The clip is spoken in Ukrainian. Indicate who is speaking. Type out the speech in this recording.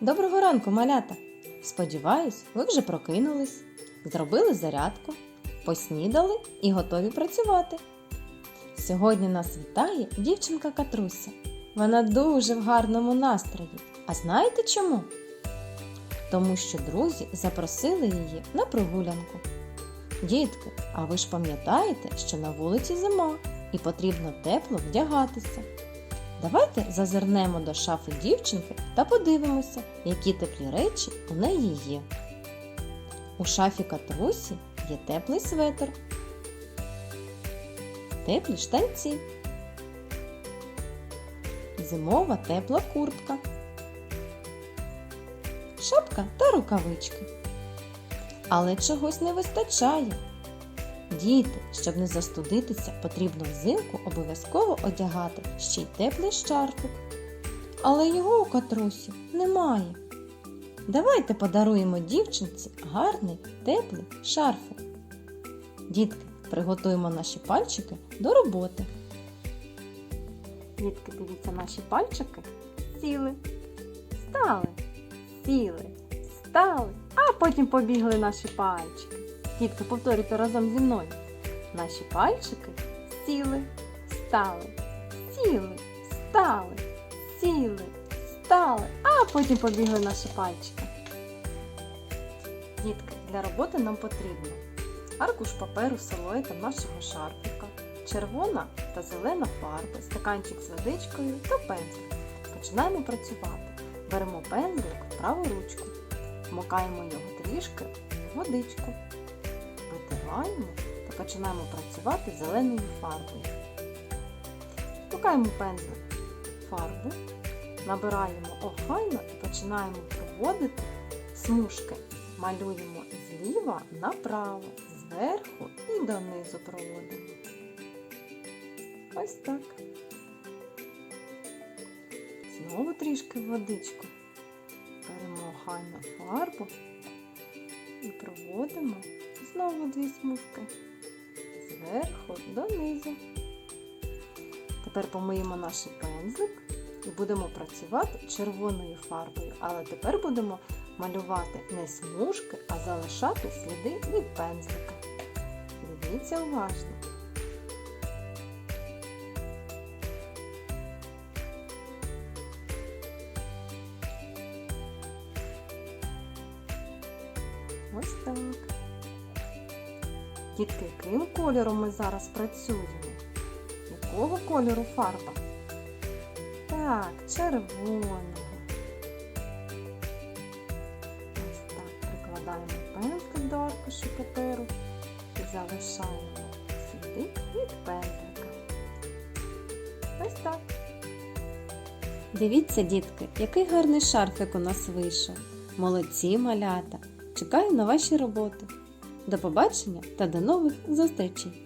Speaker 1: Доброго ранку, малята! Сподіваюсь, ви вже прокинулись, зробили зарядку, поснідали і готові працювати. Сьогодні нас вітає дівчинка Катруся. Вона дуже в гарному настрої. А знаєте чому? Тому що друзі запросили її на прогулянку. Дітки, а ви ж пам'ятаєте, що на вулиці зима і потрібно тепло вдягатися. Давайте зазирнемо до шафи дівчинки та подивимося, які теплі речі у неї є. У шафі Катрусі є теплий светр, теплі штанці, зимова тепла куртка, шапка та рукавички. Але чогось не вистачає. Діти, щоб не застудитися, потрібно взимку обов'язково одягати ще й теплий шарфик. Але його у катрусі немає. Давайте подаруємо дівчинці гарний теплий шарфик. Дітки, приготуємо наші пальчики до роботи. Дітки, дивіться, наші пальчики сіли, стали, сіли, стали, а потім побігли наші пальчики. Дітки, повторюйте разом зі мною. Наші пальчики сіли, стали, сіли, стали, сіли, стали, а потім побігли наші пальчики. Дітки, для роботи нам потрібно аркуш паперу з силуетом нашого шарфіка, червона та зелена фарби, стаканчик з водичкою та пензлик. Починаємо працювати. Беремо пензлик в праву ручку, вмикаємо його трішки в водичку витираємо та починаємо працювати зеленою фарбою. Втукаємо пензлик в фарбу, набираємо охайно і починаємо проводити смужки. Малюємо зліва направо, зверху і донизу проводимо. Ось так. Знову трішки водичку. Беремо охайно фарбу і проводимо знову дві смужки зверху донизу. Тепер помиємо наш пензлик і будемо працювати червоною фарбою, але тепер будемо малювати не смужки, а залишати сліди від пензлика. Дивіться уважно. Ось так. Дітки, яким кольором ми зараз працюємо? Якого кольору фарба? Так, червоного. Ось так прикладаємо пензлик до аркушу паперу і залишаємо сліди від пензлика. Ось так. Дивіться, дітки, який гарний шарфик у нас вийшов. Молодці малята! Чекаю на ваші роботи. До побачення та до нових зустрічей!